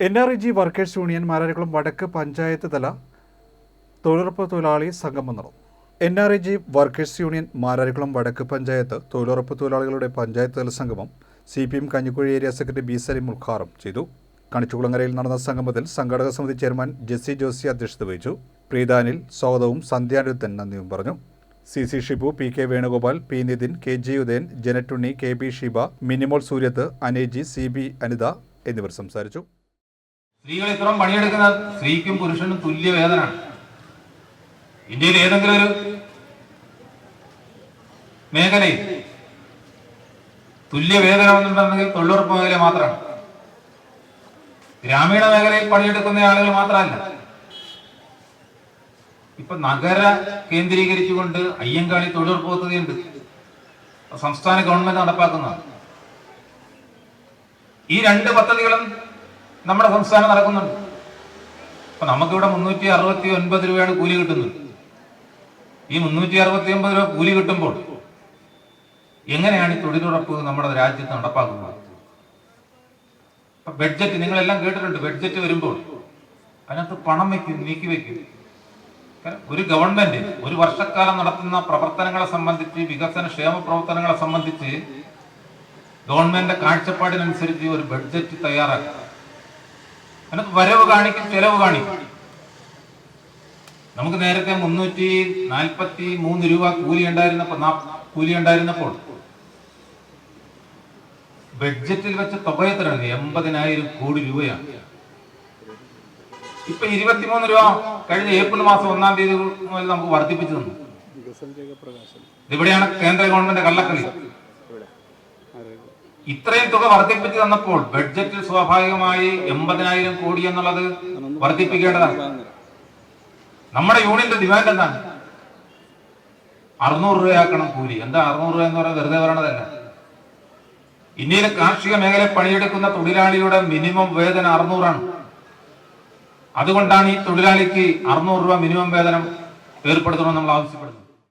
N R E G workers union Mararikulam Vadakku panchayat തല തൊഴിലുറപ്പ് തൊഴിലാളി സംഗമം നടന്നു. N R E G workers union Mararikulam Vadakku panchayat തൊഴിലുറപ്പ് തൊഴിലാളികളുടെ പഞ്ചായത്ത് തല സംഗമം C P M Kanjikuzhi area secretary B Salim ഉദ്ഘാടനം ചെയ്തു. കണിച്ചുകുളങ്ങരയിൽ നടന്ന സംഗമത്തിൽ സംഘാടക സമിതി ചെയർമാൻ ജെസ്സി ജോസി അധ്യക്ഷത വഹിച്ചു. പ്രീതാനിൽ സ്വാഗതവും സന്ധ്യാനുരുത്തൻ നന്ദിയും പറഞ്ഞു. C C Shibu P K Venugopal P Nithin K G Udayan ജനറ്റുണ്ണി K B Sheeba Minimol സൂര്യത്ത് അനേജി സി ബി അനിത എന്നിവർ സംസാരിച്ചു. സ്ത്രീകൾ ഇത്രയും പണിയെടുക്കുന്ന സ്ത്രീക്കും പുരുഷനും തുല്യ വേതനാണ്. ഇന്ത്യയിൽ ഏതെങ്കിലും ഒരു മേഖലയിൽ തുല്യ വേതനം എന്നുണ്ടെങ്കിൽ തൊഴിലുറപ്പ് മേഖല മാത്രമാണ്. ഗ്രാമീണ മേഖലയിൽ പണിയെടുക്കുന്ന ആളുകൾ മാത്രമല്ല. ഇപ്പൊ നഗര കേന്ദ്രീകരിച്ചുകൊണ്ട് അയ്യങ്കാളി തൊഴിലുറപ്പ് പദ്ധതിയുണ്ട്. സംസ്ഥാന ഗവൺമെന്റ് നടപ്പാക്കുന്നതാണ്. ഈ രണ്ട് പദ്ധതികളും നമ്മുടെ സംസ്ഥാനം നടക്കുന്നുണ്ട്. അപ്പൊ നമുക്കിവിടെ മുന്നൂറ്റി അറുപത്തി ഒൻപത് രൂപയാണ് കൂലി കിട്ടുന്നത്. ഈ മുന്നൂറ്റി അറുപത്തി ഒമ്പത് രൂപ കൂലി കിട്ടുമ്പോൾ എങ്ങനെയാണ് ഈ തൊഴിലുറപ്പ് നമ്മുടെ രാജ്യത്ത് നടപ്പാക്കുന്നത്? ബഡ്ജറ്റ് നിങ്ങളെല്ലാം കേട്ടിട്ടുണ്ട്. ബഡ്ജറ്റ് വരുമ്പോൾ അതിനകത്ത് പണം വെക്കും നീക്കി വെക്കും ഒരു ഗവൺമെന്റ് ഒരു വർഷക്കാലം നടത്തുന്ന പ്രവർത്തനങ്ങളെ സംബന്ധിച്ച് വികസന ക്ഷേമ പ്രവർത്തനങ്ങളെ സംബന്ധിച്ച് ഗവൺമെന്റിന്റെ കാഴ്ചപ്പാടിനനുസരിച്ച് ഒരു ബഡ്ജറ്റ് തയ്യാറാക്കുക. അതിനകത്ത് വരവ് കാണിക്കും ചെലവ് കാണിക്കും. നമുക്ക് നേരത്തെ മുന്നൂറ്റി നാൽപ്പത്തി മൂന്ന് രൂപ കൂലി ഉണ്ടായിരുന്നപ്പോൾ കൂലി ഉണ്ടായിരുന്നപ്പോൾ ബഡ്ജറ്റിൽ വെച്ച തുക എത്രയാണ് എൺപതിനായിരം കോടി രൂപയാണ്. ഇപ്പൊ ഇരുപത്തിമൂന്ന് രൂപ കഴിഞ്ഞ ഏപ്രിൽ മാസം ഒന്നാം തീയതി മുതൽ നമുക്ക് വർദ്ധിപ്പിച്ചു തന്നു. ഇവിടെയാണ് കേന്ദ്ര ഗവൺമെന്റ് കള്ളക്കളി. ഇത്രയും തുക വർദ്ധിപ്പിച്ചു തന്നപ്പോൾ ബഡ്ജറ്റിൽ സ്വാഭാവികമായി എൺപതിനായിരം കോടി എന്നുള്ളത് വർദ്ധിപ്പിക്കേണ്ടതാണ്. നമ്മുടെ യൂണിയന്റെ ഡിമാൻഡ് എന്താണ്? അറുന്നൂറ് രൂപയാക്കണം കൂലി. എന്താ അറുന്നൂറ് രൂപ എന്ന് പറയുന്നത് വെറുതെ പറയണതല്ല ഇന്ത്യയിലെ കാർഷിക മേഖലയിൽ പണിയെടുക്കുന്ന തൊഴിലാളിയുടെ മിനിമം വേതനം അറുന്നൂറാണ്. അതുകൊണ്ടാണ് ഈ തൊഴിലാളിക്ക് അറുന്നൂറ് രൂപ മിനിമം വേതനം ഏർപ്പെടുത്തണമെന്ന് നമ്മൾ ആവശ്യപ്പെടുന്നത്.